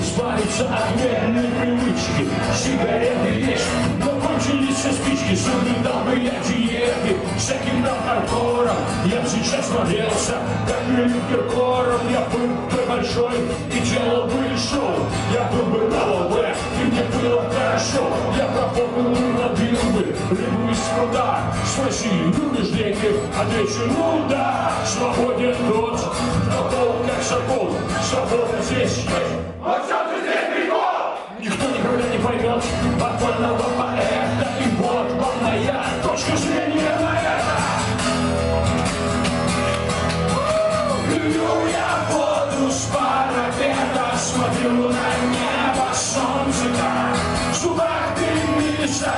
избавиться от вредной привычки. Сигареты есть, но кончились все спички, соблюдал бы я диеты, всяким там хардкором. Я сейчас смотрелся, как Лилит Киркоров, я был бы большой и делал бы шоу. Я был бы на ЛВ, и мне было хорошо. Я пропопил и ловил бы рыбу из пруда. Спроси, любишь деньги? Отвечу, ну да, свободен тот, кто пол Свобода здесь. Вот что ты здесь прикол! Никто никогда не поймет подпольного поэта И вот моя точка зрения на это Пью я воду с парапета Смотрю на небо, солнце там В зубах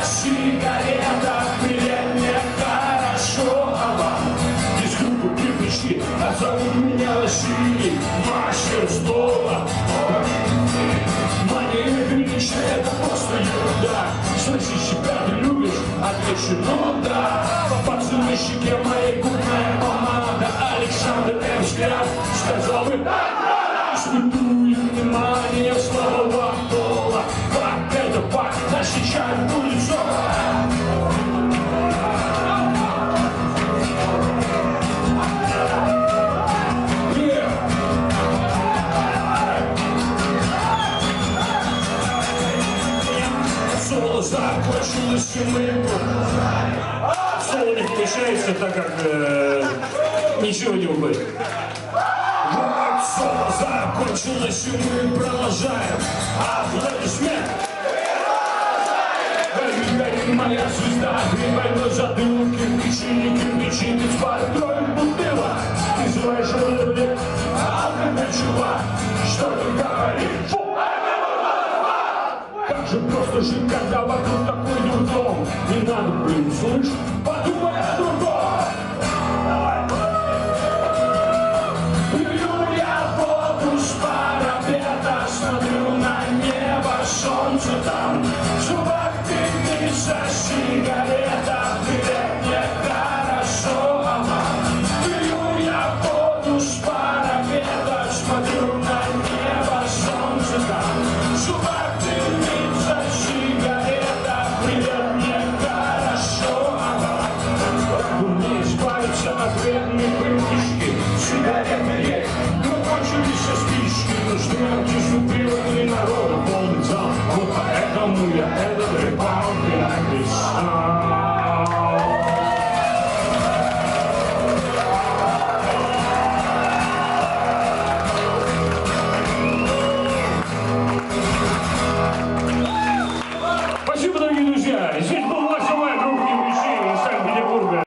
сигарета Привет, Василий Мастер стола Мания величия, это просто ерунда Спроси себя, ты любишь? Отвечу, ну да Попался на щеке моей губная помада Александр М. Взгляд сказал бы Испытуй внимание Закончилось, и мы... Соло не включается, так как э, ничего не уходит. Вот соло закончилось, и мы продолжаем. Аплодисмент! Эй, эй, моя звезда, гребай на затылке, кирпичи, не кирпичи, ведь построим бутылок. Ты знаешь, что это а ты чувак, что ты говоришь? Же просто жить, когда вокруг такой дурдом Не надо, блин, слышь, подумай о другом. Пью я воду с парапета Смотрю на небо, солнце там. В зубах дымится сигарета